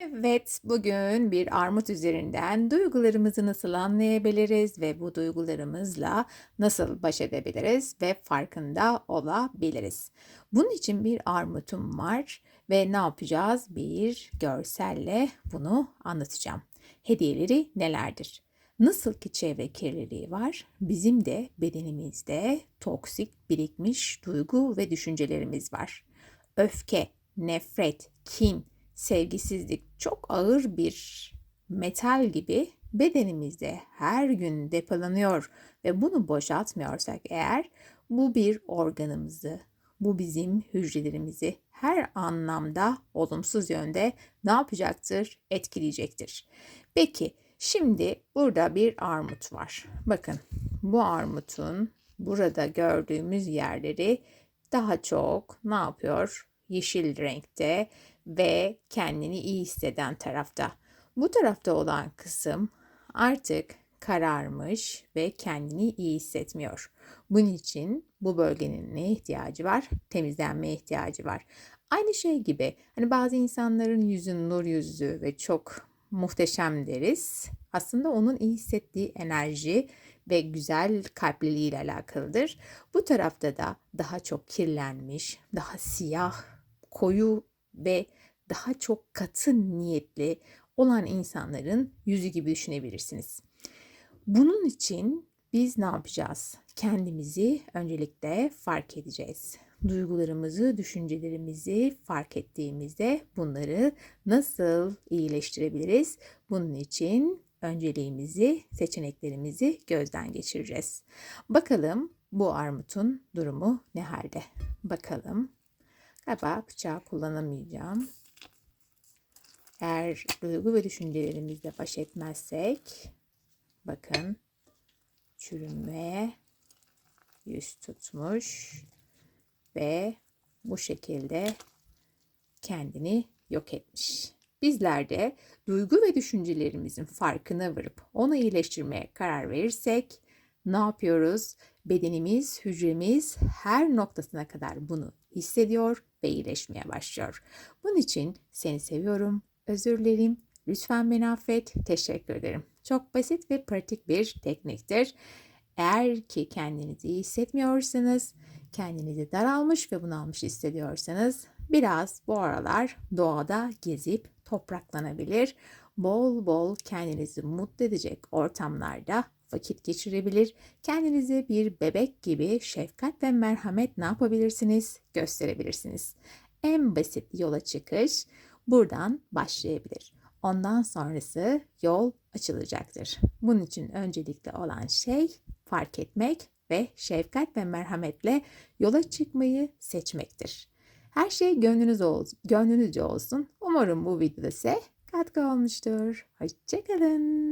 Evet, bugün bir armut üzerinden duygularımızı nasıl anlayabiliriz ve bu duygularımızla nasıl baş edebiliriz ve farkında olabiliriz. Bunun için bir armutum var ve ne yapacağız? Bir görselle bunu anlatacağım. Hediyeleri nelerdir? Nasıl ki çevre kirliliği var, bizim de bedenimizde toksik birikmiş duygu ve düşüncelerimiz var. Öfke, nefret, kin, sevgisizlik çok ağır bir metal gibi bedenimizde her gün depolanıyor ve bunu boşaltmıyorsak eğer bu bir organımızı, bu bizim hücrelerimizi her anlamda olumsuz yönde ne yapacaktır? Etkileyecektir. Peki şimdi burada bir armut var. Bakın bu armutun burada gördüğümüz yerleri daha çok ne yapıyor? Yeşil renkte ve kendini iyi hisseden tarafta. Bu tarafta olan kısım artık kararmış ve kendini iyi hissetmiyor. Bunun için bu bölgenin ne ihtiyacı var? Temizlenmeye ihtiyacı var. Aynı şey gibi hani bazı insanların yüzün nur yüzü ve çok muhteşem deriz. Aslında onun iyi hissettiği enerji ve güzel kalpliliği ile alakalıdır. Bu tarafta da daha çok kirlenmiş, daha siyah, koyu ve daha çok katı niyetli olan insanların yüzü gibi düşünebilirsiniz. Bunun için biz ne yapacağız? Kendimizi öncelikle fark edeceğiz. Duygularımızı, düşüncelerimizi fark ettiğimizde bunları nasıl iyileştirebiliriz? Bunun için önceliğimizi, seçeneklerimizi gözden geçireceğiz. Bakalım bu armutun durumu ne halde? Bakalım. Galiba bıçağı kullanamayacağım. Eğer duygu ve düşüncelerimizle baş etmezsek bakın çürümeye yüz tutmuş ve bu şekilde kendini yok etmiş. Bizler de duygu ve düşüncelerimizin farkına varıp onu iyileştirmeye karar verirsek ne yapıyoruz? Bedenimiz, hücremiz her noktasına kadar bunu hissediyor ve iyileşmeye başlıyor. Bunun için seni seviyorum, özür dilerim, lütfen beni affet, teşekkür ederim. Çok basit ve pratik bir tekniktir. Eğer ki kendinizi iyi hissetmiyorsanız, kendinizi daralmış ve bunalmış hissediyorsanız biraz bu aralar doğada gezip topraklanabilir. Bol bol kendinizi mutlu edecek ortamlarda vakit geçirebilir. Kendinize bir bebek gibi şefkat ve merhamet ne yapabilirsiniz? Gösterebilirsiniz. En basit yola çıkış buradan başlayabilir. Ondan sonrası yol açılacaktır. Bunun için öncelikli olan şey fark etmek ve şefkat ve merhametle yola çıkmayı seçmektir. Her şey gönlünüz ol, gönlünüzce olsun. Umarım bu videoda size katkı olmuştur. Hoşçakalın.